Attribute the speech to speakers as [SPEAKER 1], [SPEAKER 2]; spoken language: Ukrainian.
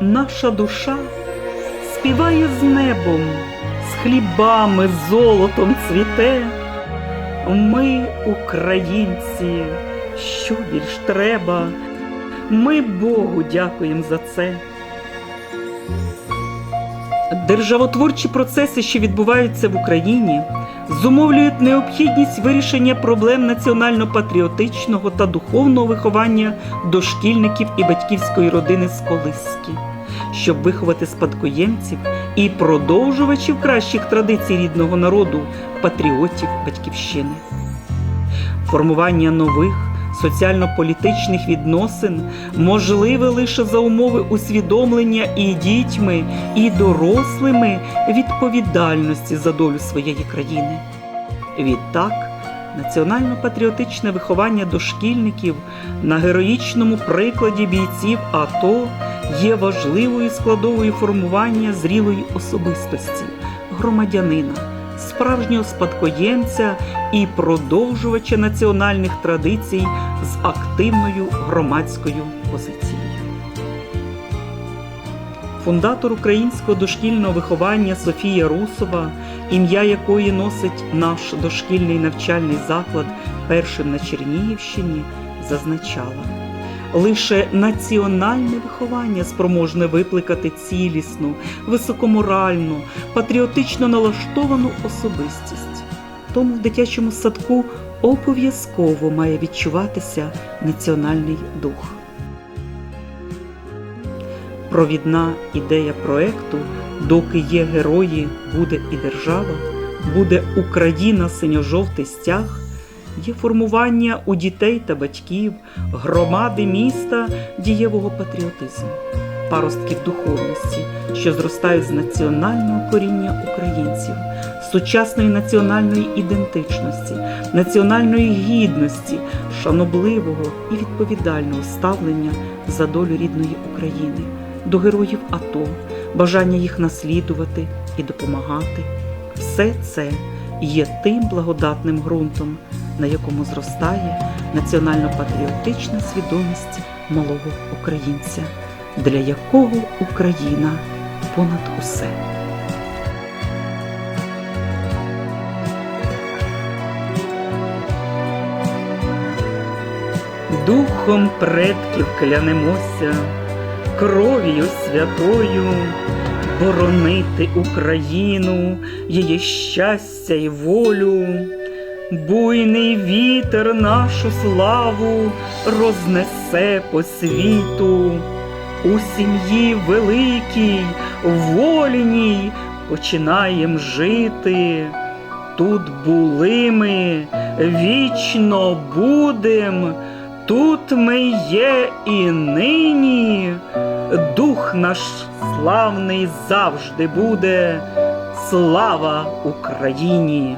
[SPEAKER 1] наша душа співає з небом, з хлібами, золотом цвіте. Ми, українці, що більш треба, ми Богу дякуємо за це. Державотворчі процеси, що відбуваються в Україні, зумовлюють необхідність вирішення проблем національно-патріотичного та духовного виховання дошкільників і батьківської родини з колиски, щоб виховати спадкоємців і продовжувачів кращих традицій рідного народу, патріотів батьківщини. Формування нових соціально-політичних відносин можливе лише за умови усвідомлення і дітьми, і дорослими відповідальності за долю своєї країни. Відтак, національно-патріотичне виховання дошкільників на героїчному прикладі бійців АТО є важливою складовою формування зрілої особистості, громадянина, справжнього спадкоємця і продовжувача національних традицій з активною громадською позицією. Фундатор українського дошкільного виховання Софія Русова, ім'я якої носить наш дошкільний навчальний заклад першим на Чернігівщині, зазначала. Лише національне виховання спроможне викликати цілісну, високоморальну, патріотично налаштовану особистість. Тому в дитячому садку обов'язково має відчуватися національний дух. Провідна ідея проекту Доки є герої, буде і держава, буде Україна синьо-жовтий стяг, є формування у дітей та батьків, громади міста дієвого патріотизму, паростків духовності, що зростають з національного коріння українців, сучасної національної ідентичності, національної гідності, шанобливого і відповідального ставлення за долю рідної України, до героїв АТО, бажання їх наслідувати і допомагати. Все це є тим благодатним ґрунтом, на якому зростає національно-патріотична свідомість малого українця, для якого Україна понад усе. Духом предків клянемося, кров'ю святою, боронити Україну, її щастя і волю, буйний вітер нашу славу рознесе по світу, у сім'ї великій, вольній починаєм жити. Тут були ми, вічно будем, тут ми є і нині. Дух наш славний завжди буде. Слава Україні!